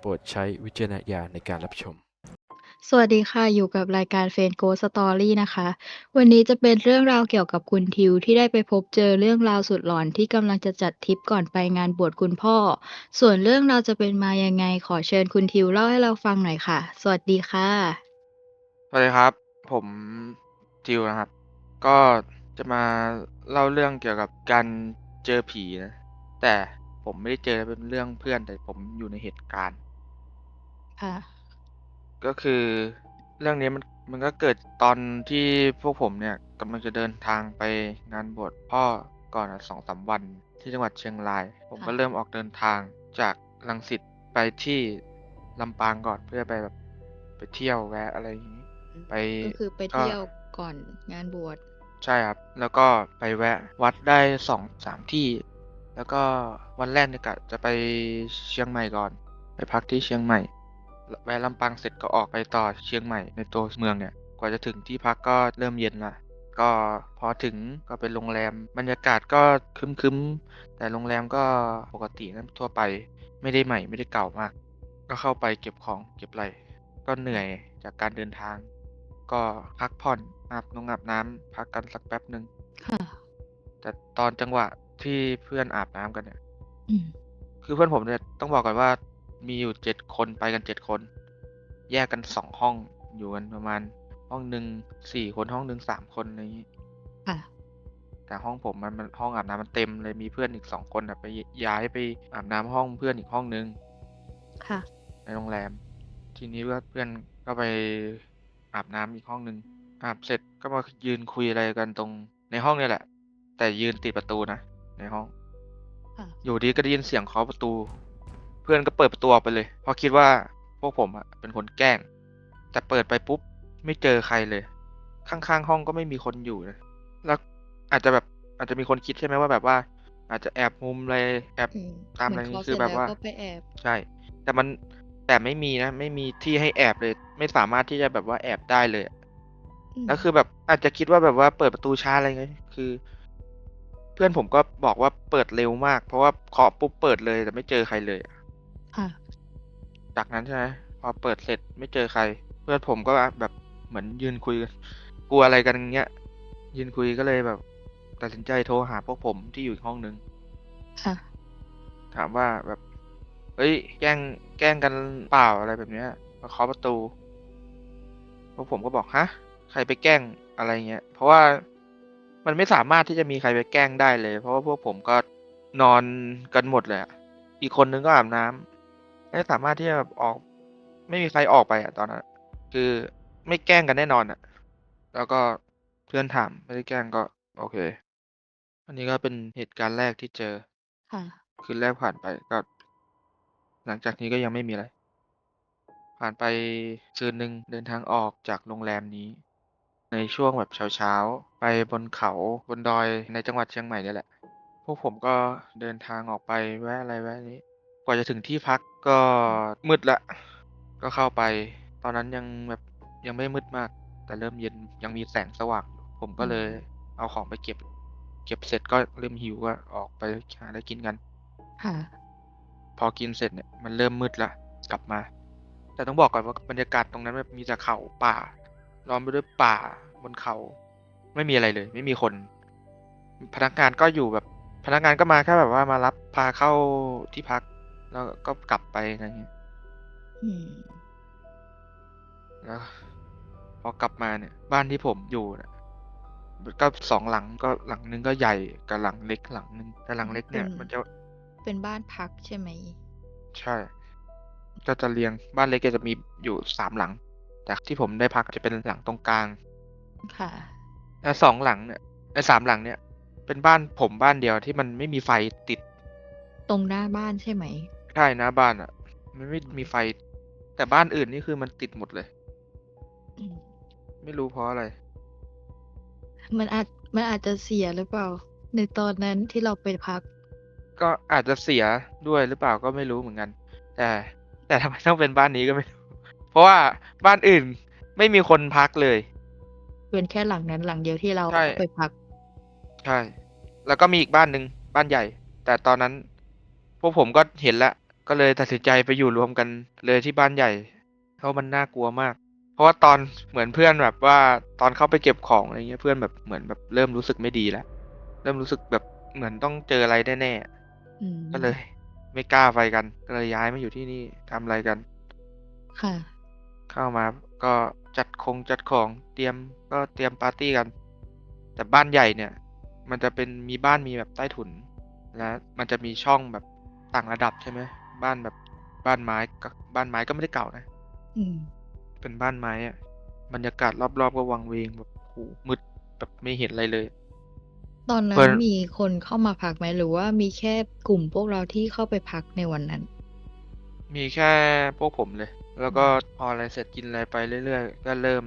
โปรดใช้วิจารณญาณในการรับชม สวัสดีค่ะ อยู่กับรายการ f r ร e n d Ghost Story นะคะ วันนี้จะเป็นเรื่องราวเกี่ยวกับคุณทิวที่ได้ไปพบเจอเรื่องราวสุดหลอนที่กำลังจะจัดทริปก่อนไปงานบวชคุณพ่อ ส่วนเรื่องราวจะเป็นมายังไงขอเชิญคุณทิวเล่าให้เราฟังหน่อยค่ะ สวัสดีค่ะ สวัสดีครับ ผมทิวนะครับ ก็จะมาเล่าเรื่องเกี่ยวกับการเจอผีนะ แต่ผมไม่ได้เจอเป็นเรื่องเพื่อนแต่ผมอยู่ในเหตุการณ์ ค่ะ ก็คือเรื่องนี้มันมันก็เกิดตอนที่พวกผมเนี่ยกำลังจะเดินทางไปงานบวชพ่อก่อนสองสามวันที่จังหวัดเชียงราย ผมก็ค่ะเริ่มออกเดินทางจากลังสิตไปที่ลำปางก่อนเพื่อไปแบบไปเที่ยวแวะอะไรอย่างนี้ ไปก็คือไปก็ เที่ยวก่อนงานบวชใช่ครับ แล้วก็ไปแวะวัดได้สองสามที่ แล้วก็วันแรกเนี่ยกะจะไปเชียงใหม่ก่อน ไปพักที่เชียงใหม่ แวะลำปางเสร็จก็ออกไปต่อเชียงใหม่ในตัวเมืองเนี่ย กว่าจะถึงที่พักก็เริ่มเย็นละก็พอถึงก็เป็นโรงแรม บรรยากาศก็ครึ้มๆ แต่โรงแรมก็ปกตินะทั่วไปไม่ได้ใหม่ไม่ได้เก่ามาก ก็เข้าไปเก็บของเก็บอะไรก็เหนื่อยจากการเดินทาง ก็พักผ่อนอาบนงอาบน้ำพักกันสักแป๊บหนึ่งค่ะแต่ตอนจังหวะที่เพื่อนอาบน้ำกันเนี่ยอืมคือเพื่อนผมเนี่ยต้องบอกก่อนว่า มีอยู่เจ็ดคนไปกันเจ็ดคน แยกกันสองห้องอยู่กันประมาณ ห้องหนึ่งสี่คนห้องหนึ่งสามคนอะไรอย่างนี้ค่ะ แต่ห้องผมมันมันห้องอาบน้ำมันเต็มเลยมีเพื่อนอีกสองคนอะไปย้ายไปอาบน้ำห้องเพื่อนอีกห้องนึง ค่ะ ในโรงแรม ทีนี้ก็เพื่อนก็ไปอาบน้ำอีกห้องนึงอาบเสร็จก็มายืนคุยอะไรกันตรงในห้องเนี่ยแหละ แต่ยืนติดประตูนะในห้อง ค่ะ อยู่ดีก็ได้ยินเสียงเคาะประตูเพื่อนก็เปิดประตูออกไปเลย เพราะคิดว่าพวกผมอะเป็นคนแกล้ง แต่เปิดไปปุ๊บไม่เจอใครเลย ข้างๆห้องก็ไม่มีคนอยู่นะแล้วอาจจะแบบอาจจะมีคนคิดใช่ไหมว่าแบบว่า อาจจะแอบมุมอะไรแอบอืมตามเหอะไรมือนนี่เขาคือเสร็จแบบแล้วว่าก็ไปแอบใช่ แต่มันแต่ไม่มีนะไม่มีที่ให้แอบเลย ไม่สามารถที่จะแบบว่าแอบได้เลยอะอืมแล้วคือแบบอาจจะคิดว่าแบบว่าเปิดประตูช้าอะไรเงี้ยคือ เพื่อนผมก็บอกว่าเปิดเร็วมาก เพราะว่าเคาะปุ๊บเปิดเลยแต่ไม่เจอใครเลยอะ ค่ะ จากนั้นใช่ไหมพอเปิดเสร็จไม่เจอใคร เพื่อนผมก็แบบเหมือนยืนคุยกันกลัวอะไรกันอย่างเงี้ย ยืนคุยก็เลยแบบ ตัดสินใจโทรหาพวกผมที่อยู่อีกห้องนึง ค่ะ ถามว่าแบบเฮ้ย แกล้งแกล้งกันเปล่าอะไรแบบเนี้ยมาเคาะประตูพวกผมก็บอกฮะใครไปแกล้งอะไรเงี้ย เพราะว่ามันไม่สามารถที่จะมีใครไปแกล้งได้เลย เพราะว่าพวกผมก็นอนกันหมดเลยอะอีกคนนึงก็อาบน้ำ ไม่สามารถที่จะแบบออก ไม่มีใครออกไปอะตอนนั้นคือไม่แกล้งกันแน่นอนอะแล้วก็เพื่อนถามไม่ได้แกล้งก็ โอเค อันนี้ก็เป็นเหตุการณ์แรกที่เจอ ค่ะ คืนแรกผ่านไปก็ หลังจากนี้ก็ยังไม่มีอะไร ผ่านไปคืนหนึ่งเดินทางออกจากโรงแรมนี้ ในช่วงแบบเช้าๆ ไปบนเขาบนดอยในจังหวัดเชียงใหม่นี่แหละ พวกผมก็เดินทางออกไปแวะอะไรแวะนี้ก ว่าจะถึงที่พักก็มืดละ ก็เข้าไป ตอนนั้นยังแบบยังไม่มืดมาก แต่เริ่มเย็นยังมีแสงสว่างอยู่ผมก็เลยอืมเอาของไปเก็บ เก็บเสร็จก็เริ่มหิวก็ออกไปหาอะไรกินกัน ค่ะ พอกินเสร็จเนี่ยมันเริ่มมืดละกลับมา แต่ต้องบอกก่อนว่าบรรยากาศตรงนั้นแบบมีแต่เขาป่าล้อมไปด้วยป่าบนเขา ไม่มีอะไรเลย ไม่มีคน พนักงานก็อยู่แบบพนักงานก็มาแค่แบบว่ามารับพาเข้าที่พัก แล้วก็กลับไปอะไรเงี้ยอืมแล้วพอกลับมาเนี่ย บ้านที่ผมอยู่เนี่ยก็สองหลังก็หลังนึงก็ใหญ่กับหลังเล็กหลังนึงแต่หลังเล็กเนี่ยเป็นมันจะเป็นบ้านพักใช่ไหมใช่ ก็จะเรียงบ้านเล็กก็จะมีอยู่สามหลัง แต่ที่ผมได้พักจะเป็นหลังตรงกลาง ค่ะแต่สองหลังเนี่ยไอ้สามหลังเนี่ย เป็นบ้านผมบ้านเดียวที่มันไม่มีไฟติด ตรงหน้าบ้านใช่ไหมใช่นะบ้านอะ มันไม่มีไฟ แต่บ้านอื่นนี่คือมันติดหมดเลยอืมไม่รู้เพราะอะไร มันอาจมันอาจจะเสียหรือเปล่า ในตอนนั้นที่เราไปพัก ก็อาจจะเสียด้วยหรือเปล่าก็ไม่รู้เหมือนกัน แต่ แต่ทำไมต้องเป็นบ้านนี้ก็ไม่รู้ เพราะว่าบ้านอื่นไม่มีคนพักเลย เป็นแค่หลังนั้นหลังเดียวที่เราใช่ ไปพัก ใช่ แล้วก็มีอีกบ้านหนึ่งบ้านใหญ่ แต่ตอนนั้น พวกผมก็เห็นแล้ว ก็เลยตัดสินใจไปอยู่รวมกันเลยที่บ้านใหญ่เพราะมันน่ากลัวมาก เพราะว่าตอนเหมือนเพื่อนแบบว่าตอนเข้าไปเก็บของอะไรเงี้ยเพื่อนแบบเหมือนแบบเริ่มรู้สึกไม่ดีแล้ว เริ่มรู้สึกแบบเหมือนต้องเจออะไรแน่ๆอืมก็เลย ไม่กล้าไปกันก็เลยย้ายมาอยู่ที่นี่ทำอะไรกัน ค่ะ เข้ามาก็จัดคงจัดของเตรียมก็เตรียมปาร์ตี้กัน แต่บ้านใหญ่เนี่ย มันจะเป็นมีบ้านมีแบบใต้ถุน แล้วมันจะมีช่องแบบต่างระดับใช่ไหม บ้านแบบบ้านไม้กับบ้านไม้ก็ไม่ได้เก่านะอืมเป็นบ้านไม้อะบรรยากาศรอบๆก็วังเวงแบบโหมืดแบบไม่เห็นอะไรเลย ตอนนั้เพิ่นนมีคนเข้ามาพักไหมหรือว่ามีแค่กลุ่มพวกเราที่เข้าไปพักในวันนั้น มีแค่พวกผมเลย แล้วก็พออะไรเสร็จกินอะไรไปเรื่อยๆก็เริ่ม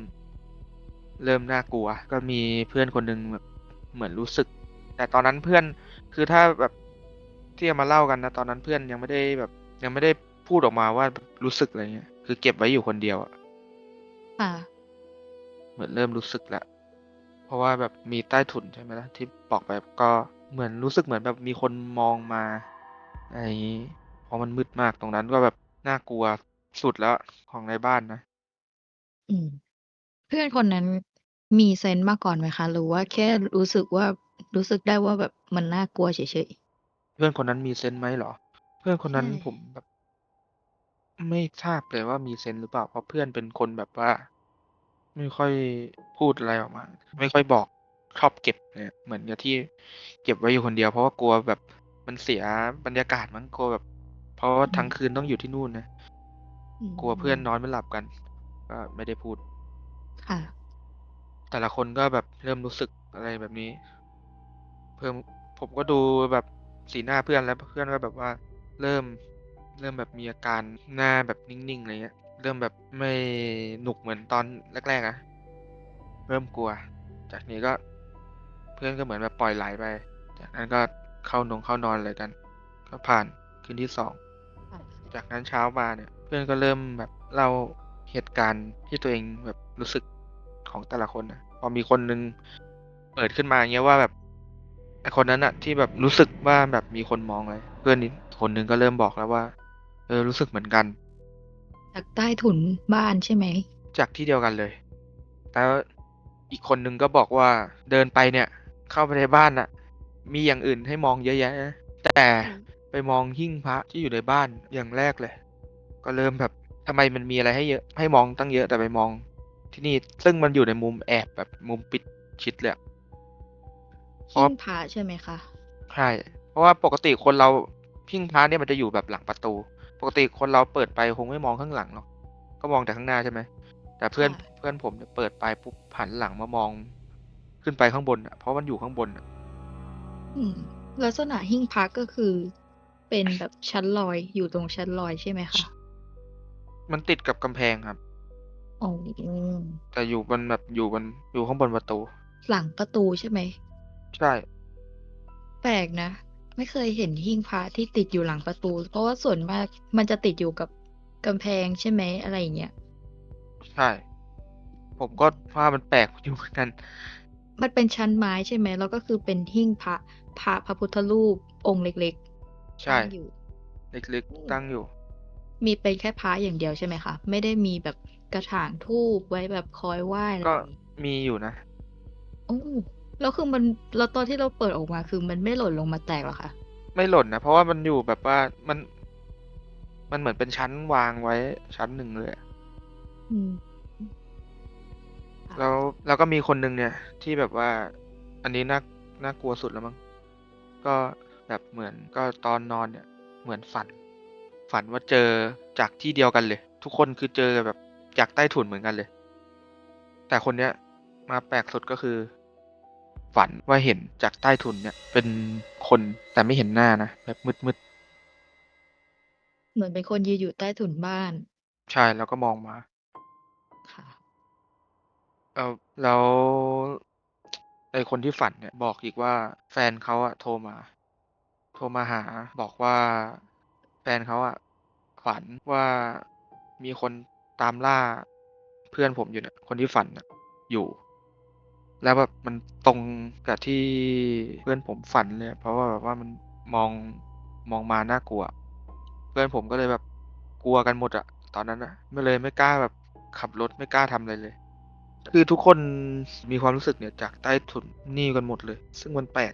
เริ่มน่ากลัว ก็มีเพื่อนคนหนึ่งแบบเหมือนรู้สึก แต่ตอนนั้นเพื่อนคือถ้าแบบที่เอามาเล่ากันนะตอนนั้นเพื่อนยังไม่ได้แบบ ยังไม่ได้พูดออกมาว่ารู้สึกอะไรเงี้ย คือเก็บไว้อยู่คนเดียวอะค่ะ เหมือนเริ่มรู้สึกแล้วเพราะว่าแบบมีใต้ถุนใช่ไหมล่ะที่บอกไปก็เหมือนรู้สึกเหมือนแบบมีคนมองมาอะไรอย่างนี้เพราะมันมืดมากตรงนั้นก็แบบน่ากลัวสุดแล้วของในบ้านนะอืม เพื่อนคนนั้นมีเซนส์มาก่อนไหมคะ หรือว่าแค่รู้สึกว่ารู้สึกได้ว่าแบบมันน่ากลัวเฉยเพื่อนคนนั้นมีเซนส์ไหมเหรอ เพื่อนคนนั้นใช่ผมแบบ ไม่ทราบเลยว่ามีเซนส์หรือเปล่า เพราะเพื่อนเป็นคนแบบว่า ไม่ค่อยพูดอะไรออกมา ไม่ค่อยบอก ชอบเก็บเนี่ย เหมือนกับที่เก็บไว้อยู่คนเดียว เพราะว่ากลัวแบบมันเสียบรรยากาศมั้ง กลัวแบบ เพราะว่าทั้งคืนต้องอยู่ที่นู่นนะๆอืมกลัวเพื่อนนอนไม่หลับกัน ก็ไม่ได้พูด ค่ะ แต่ละคนก็แบบเริ่มรู้สึกอะไรแบบนี้ เพิ่ม ผมก็ดูแบบสีหน้าเพื่อนแล้ว เพื่อนก็แบบว่า เริ่มเริ่มแบบมีอาการหน้าแบบนิ่งๆอะไรเงี้ย เริ่มแบบไม่หนุกเหมือนตอนแรกๆอะเริ่มกลัว จากนี้ก็เพื่อนก็เหมือนแบบปล่อยไหลไป จากนั้นก็เข้านงเข้านอนเลยกัน ก็ผ่านคืนที่สอง จากนั้นเช้ามาเนี่ย เพื่อนก็เริ่มแบบเล่าเหตุการณ์ที่ตัวเองแบบรู้สึกของแต่ละคนนะพอมีคนนึงเปิดขึ้นมาเงี้ยว่าแบบ ไอคนนั้นอะที่แบบรู้สึกว่าแบบมีคนมองเลย เพื่อนอีกคนนึงก็เริ่มบอกแล้วว่า เออรู้สึกเหมือนกัน จากใต้ถุนบ้านใช่ไหม จากที่เดียวกันเลย แล้วอีกคนนึงก็บอกว่าเดินไปเนี่ย เข้าไปในบ้านน่ะมีอย่างอื่นให้มองเยอะแยะนะแต่ไปมองหิ้งพระที่อยู่ในบ้านอย่างแรกเลย ก็เริ่มแบบทำไมมันมีอะไรให้เยอะให้มองตั้งเยอะแต่ไปมองที่นี่ซึ่งมันอยู่ในมุมแอบแบบมุมปิดชิดเลยอะ เพราะหิ้งพระใช่ไหมคะ ใช่เพราะว่าปกติคนเราหิ้งพระเนี่ยมันจะอยู่แบบหลังประตู ปกติคนเราเปิดไปคงไม่มองข้างหลังหรอกก็มองแต่ข้างหน้าใช่ไหมแต่เพื่อนค่ะ เพื่อนผมเนี่ยเปิดไปปุ๊บหันหลังมามองขึ้นไปข้างบนอะเพราะมันอยู่ข้างบนอะอืม ลักษณะหิ้งพระก็คือ เป็นแบบชั้นลอยอยู่ตรงชั้นลอยใช่ไหมคะมันติดกับกำแพงครับ อ๋อแต่อยู่บนแบบอยู่บนอยู่ข้างบนประตู หลังประตูใช่ไหม ใช่ แปลกนะ ไม่เคยเห็นหิ้งพระที่ติดอยู่หลังประตู เพราะว่าส่วนมากมันจะติดอยู่กับกำแพงใช่ไหมอะไรอย่างเงี้ยใช่ ผมก็ว่ามันแปลกอยู่เหมือนกัน มันเป็นชั้นไม้ใช่ไหมแล้วก็คือเป็นหิ้งพระพระพระพุทธรูปองค์เล็กๆใช่ ตั้งอยู่ เล็กๆตั้งอยู่ มีเป็นแค่พระอย่างเดียวใช่ไหมคะ ไม่ได้มีแบบกระถางทูบไว้แบบคอยไหว้อะไรก็อย่างงี้มีอยู่นะ โอ้ แล้วคือมันแล้วตอนที่เราเปิดออกมาคือมันไม่หล่นลงมาแตกหรอคะไม่หล่นนะเพราะว่ามันอยู่แบบว่ามัน มันเหมือนเป็นชั้นวางไว้ชั้นหนึ่งเลยอะอืมค่ะแล้วแล้วก็มีคนหนึ่งเนี่ย ที่แบบว่า อันนี้น่าน่ากลัวสุดแล้วมั้งก็แบบเหมือนก็ตอนนอนเนี่ย เหมือนฝัน ฝันว่าเจอจากที่เดียวกันเลย ทุกคนคือเจอแบบจากใต้ถุนเหมือนกันเลย แต่คนเนี้ยมาแปลกสุดก็คือ ฝันว่าเห็นจากใต้ถุนเนี่ย เป็นคนแต่ไม่เห็นหน้านะแบบมืดเหมือนเป็นคนยืนอยู่ใต้ถุนบ้านๆใช่แล้วก็มองมา ค่ะ เออแล้วไอคนที่ฝันเนี่ยบอกอีกว่าแฟนเขาอะโทรมา โทรมาหาบอกว่าแฟนเขาอะฝันว่ามีคนตามล่าเพื่อนผมอยู่เนี่ยคนที่ฝันน่ะอยู่ แล้วแบบมันตรงกับที่เพื่อนผมฝันเลย เพราะว่าแบบว่ามันมองมองมาน่ากลัวอเพื่อนผมก็เลยแบบกลัวกันหมดอะตอนนั้นอะไม่เลยไม่กล้าแบบขับรถไม่กล้าทำอะไรเลย คือทุกคนมีความรู้สึกเนี่ยจากใต้ถุนนี่กันหมดเลย ซึ่งมันแปลก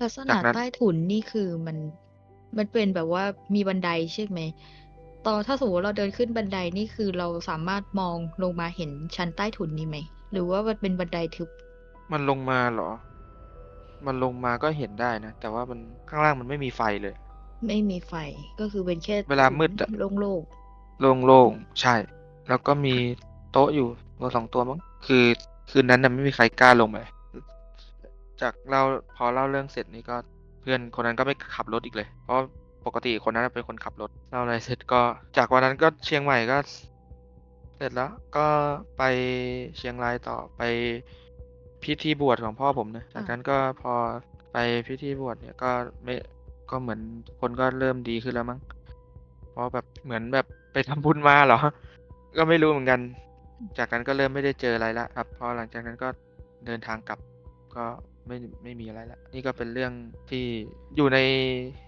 ลักษจาณะกนั้น ใต้ถุนนี่คือมันมันเป็นแบบว่ามีบันไดใช่ไหมตอนถ้าสมมติเราเดินขึ้นบันไดนี่คือเราสามารถมองลงมาเห็นชั้นใต้ถุนนี้ไหม หรือว่ามันเป็นบันไดทึบ มันลงมาเหรอ มันลงมาก็เห็นได้นะ แต่ว่ามันข้างล่างมันไม่มีไฟเลย ไม่มีไฟก็คือเป็นแค่เวลามืดอะ โล่งโล่งๆ ใช่ แล้วก็มีโต๊ะอยู่ตัวสองตัวมั้ง คือคืนนั้นน่ะไม่มีใครกล้าลงไปจากเราพอเล่าเรื่องเสร็จนี่ก็เพื่อนคนนั้นก็ไม่ขับรถอีกเลย เพราะปกติคนนั้นนะเป็นคนขับรถเล่าอะไรเสร็จก็จากวันนั้นก็เชียงใหม่ก็ เสร็จแล้วก็ไปเชียงรายต่อไปพิธีบวชของพ่อผมนะจากนั้นก็พอไปพิธีบวชเนี่ยก็ไม่ก็เหมือนคนก็เริ่มดีขึ้นแล้วมั้งเพราะแบบเหมือนแบบไปทำบุญมาเหรอ ก็ไม่รู้เหมือนกัน จากนั้นก็เริ่มไม่ได้เจออะไรละครับพอหลังจากนั้นก็เดินทางกลับก็ไม่ไม่มีอะไรละนี่ก็เป็นเรื่องที่อยู่ใน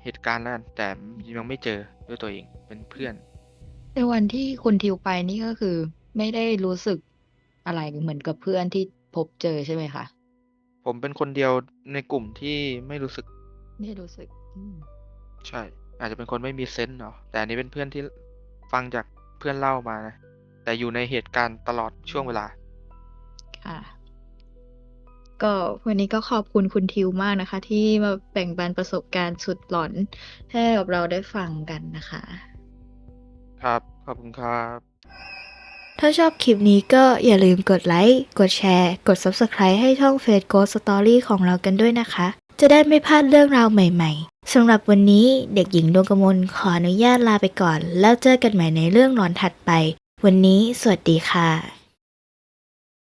เหตุการณ์แล้วกันแต่ยังไม่เจอด้วยตัวเองเป็นเพื่อนๆ ในวันที่คุณทิวไปนี่ ก็คือไม่ได้รู้สึกอะไรเหมือนกับเพื่อนที่พบเจอใช่ไหมคะ ผมเป็นคนเดียวในกลุ่มที่ไม่รู้สึก ไม่รู้สึก อืม ใช่ อาจจะเป็นคนไม่มีเซนส์เนาะแต่อันนี้เป็นเพื่อนที่ฟังจากเพื่อนเล่ามานะ แต่อยู่ในเหตุการณ์ตลอดช่วงเวลา ค่ะ ก็วันนี้ก็ขอบคุณคุณทิวมากนะคะ ที่มาแบ่งปันประสบการณ์สุดหลอนให้กับเราได้ฟังกันนะคะ ครับ ขอบคุณครับ ถ้าชอบคลิปนี้ก็อย่าลืมกดไลค์ กดแชร์ กด Subscribe ให้ช่อง f a c e Ghost Story ของเรากันด้วยนะคะ จะได้ไม่พลาดเรื่องราวใหม่ๆสำหรับวันนี้เด็กหญิงดวงกมลขออนุญาตลาไปก่อน แล้วเจอกันใหม่ในเรื่องหลอนถัดไป วันนี้สวัสดีค่ะ